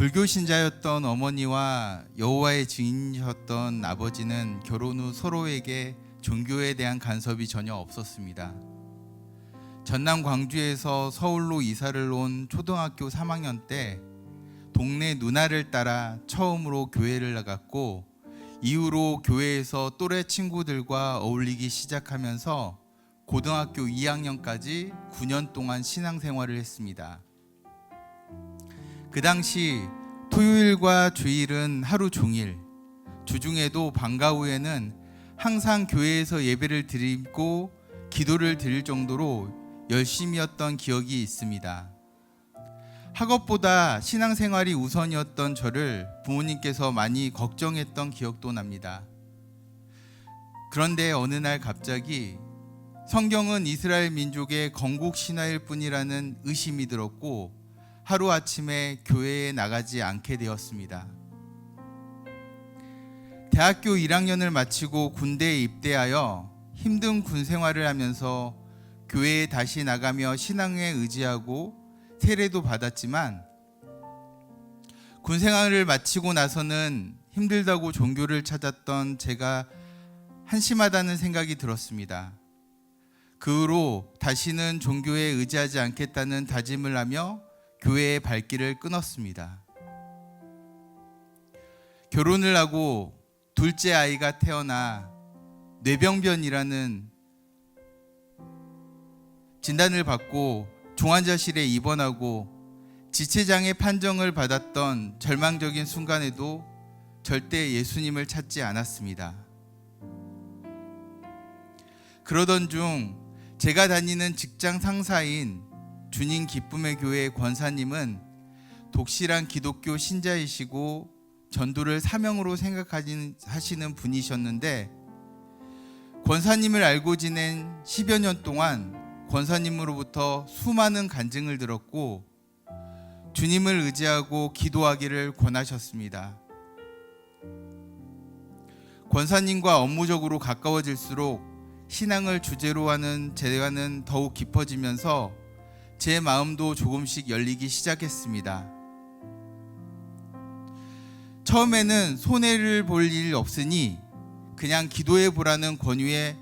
불교 신자였던 어머니와 여호와의 증인이셨던 아버지는 결혼 후 서로에게 종교에 대한 간섭이 전혀 없었습니다. 전남 광주에서 서울로 이사를 온 초등학교 3학년 때 동네 누나를 따라 처음으로 교회를 나갔고 이후로 교회에서 또래 친구들과 어울리기 시작하면서 고등학교 2학년까지 9년 동안 신앙생활을 했습니다. 그 당시 토요일과 주일은 하루 종일, 주중에도 방과 후에는 항상 교회에서 예배를 드리고 기도를 드릴 정도로 열심이었던 기억이 있습니다. 학업보다 신앙생활이 우선이었던 저를 부모님께서 많이 걱정했던 기억도 납니다. 그런데 어느 날 갑자기 성경은 이스라엘 민족의 건국 신화일 뿐이라는 의심이 들었고 하루 아침에 교회에 나가지 않게 되었습니다. 대학교 1학년을 마치고 군대에 입대하여 힘든 군 생활을 하면서 교회에 다시 나가며 신앙에 의지하고 세례도 받았지만 군 생활을 마치고 나서는 힘들다고 종교를 찾았던 제가 한심하다는 생각이 들었습니다. 그 후로 다시는 종교에 의지하지 않겠다는 다짐을 하며 교회의 발길을 끊었습니다. 결혼을 하고 둘째 아이가 태어나 뇌병변이라는 진단을 받고 중환자실에 입원하고 지체장애 판정을 받았던 절망적인 순간에도 절대 예수님을 찾지 않았습니다. 그러던 중 제가 다니는 직장 상사인 주님 기쁨의 교회 권사님은 독실한 기독교 신자이시고 전도를 사명으로 생각하시는 분이셨는데 권사님을 알고 지낸 10여 년 동안 권사님으로부터 수많은 간증을 들었고 주님을 의지하고 기도하기를 권하셨습니다. 권사님과 업무적으로 가까워질수록 신앙을 주제로 하는 제가는 더욱 깊어지면서 제 마음도 조금씩 열리기 시작했습니다. 처음에는 손해를 볼 일 없으니 그냥 기도해 보라는 권유에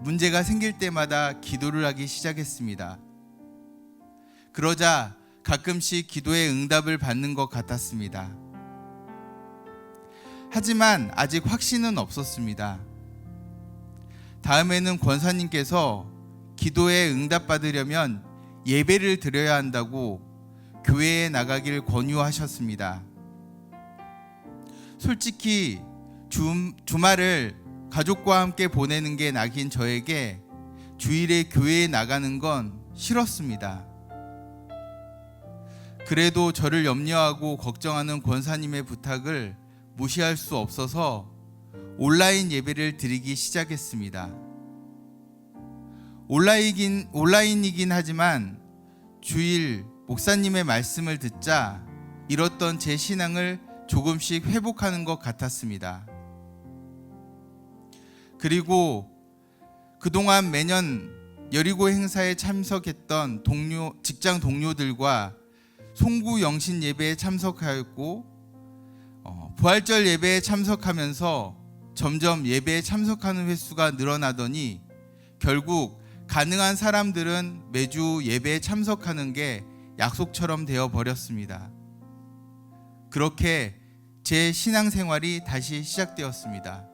문제가 생길 때마다 기도를 하기 시작했습니다. 그러자 가끔씩 기도의 응답을 받는 것 같았습니다. 하지만 아직 확신은 없었습니다. 다음에는 권사님께서 기도에 응답받으려면 예배를 드려야 한다고 교회에 나가길 권유하셨습니다. 솔직히 주, 주말을 가족과 함께 보내는 게 낙인 저에게 주일에 교회에 나가는 건 싫었습니다. 그래도 저를 염려하고 걱정하는 권사님의 부탁을 무시할 수 없어서 온라인 예배를 드리기 시작했습니다. 온라인이긴, 온라인이긴 하지만 주일 목사님의 말씀을 듣자 잃었던 제 신앙을 조금씩 회복하는 것 같았습니다. 그리고 그동안 매년 여리고 행사에 참석했던 동료 직장 동료들과 송구 영신 예배에 참석하였고 어, 부활절 예배에 참석하면서 점점 예배에 참석하는 횟수가 늘어나더니 결국 가능한 사람들은 매주 예배에 참석하는 게 약속처럼 되어 버렸습니다. 그렇게 제 신앙생활이 다시 시작되었습니다.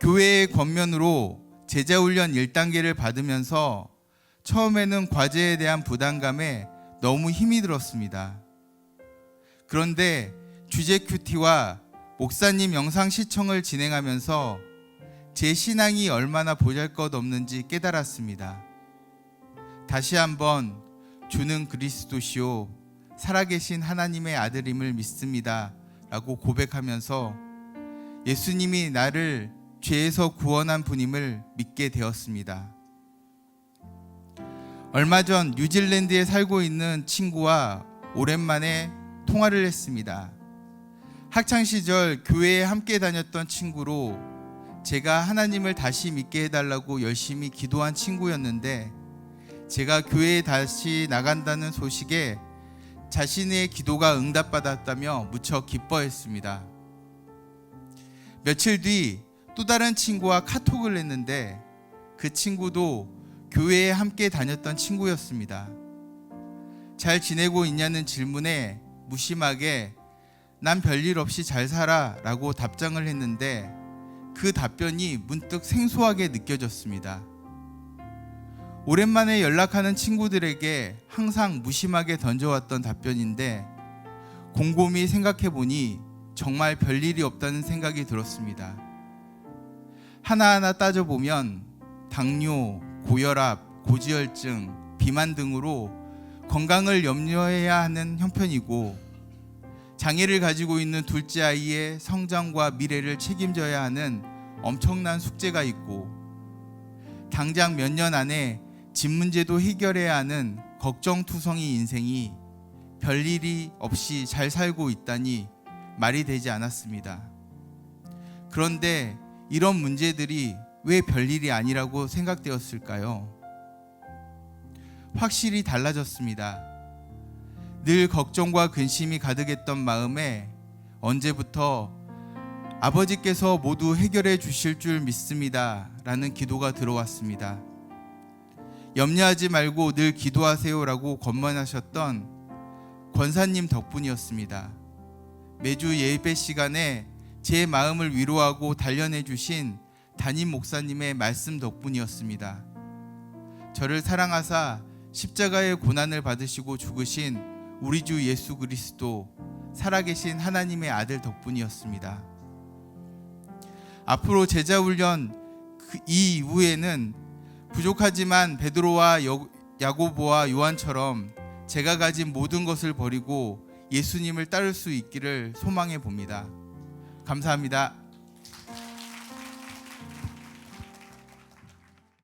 교회의 권면으로 제자훈련 1단계를 받으면서 처음에는 과제에 대한 부담감에 너무 힘이 들었습니다. 그런데 주제 큐티와 목사님 영상 시청을 진행하면서 제 신앙이 얼마나 보잘것 없는지 깨달았습니다. 다시 한번 주는 그리스도시요 살아계신 하나님의 아들임을 믿습니다. 라고 고백하면서 예수님이 나를 죄에서 구원한 분임을 믿게 되었습니다. 얼마 전 뉴질랜드에 살고 있는 친구와 오랜만에 통화를 했습니다. 학창 시절 교회에 함께 다녔던 친구로 제가 하나님을 다시 믿게 해달라고 열심히 기도한 친구였는데 제가 교회에 다시 나간다는 소식에 자신의 기도가 응답받았다며 무척 기뻐했습니다. 며칠 뒤 또 다른 친구와 카톡을 했는데 그 친구도 교회에 함께 다녔던 친구였습니다. 잘 지내고 있냐는 질문에 무심하게 난 별일 없이 잘 살아 라고 답장을 했는데 그 답변이 문득 생소하게 느껴졌습니다. 오랜만에 연락하는 친구들에게 항상 무심하게 던져왔던 답변인데 곰곰이 생각해 보니 정말 별일이 없다는 생각이 들었습니다. 하나하나 따져보면 당뇨, 고혈압, 고지혈증, 비만 등으로 건강을 염려해야 하는 형편이고 장애를 가지고 있는 둘째 아이의 성장과 미래를 책임져야 하는 엄청난 숙제가 있고 당장 몇 년 안에 집 문제도 해결해야 하는 걱정투성이 인생이 별일이 없이 잘 살고 있다니 말이 되지 않았습니다. 그런데 이런 문제들이 왜 별일이 아니라고 생각되었을까요? 확실히 달라졌습니다. 늘 걱정과 근심이 가득했던 마음에 언제부터 아버지께서 모두 해결해 주실 줄 믿습니다. 라는 기도가 들어왔습니다. 염려하지 말고 늘 기도하세요라고 권면하셨던 권사님 덕분이었습니다. 매주 예배 시간에 제 마음을 위로하고 단련해 주신 담임 목사님의 말씀 덕분이었습니다. 저를 사랑하사 십자가의 고난을 받으시고 죽으신 우리 주 예수 그리스도 살아계신 하나님의 아들 덕분이었습니다. 앞으로 제자 훈련 그- 이 이후에는 부족하지만 베드로와 여- 야고보와 요한처럼 제가 가진 모든 것을 버리고 예수님을 따를 수 있기를 소망해 봅니다. 감사합니다.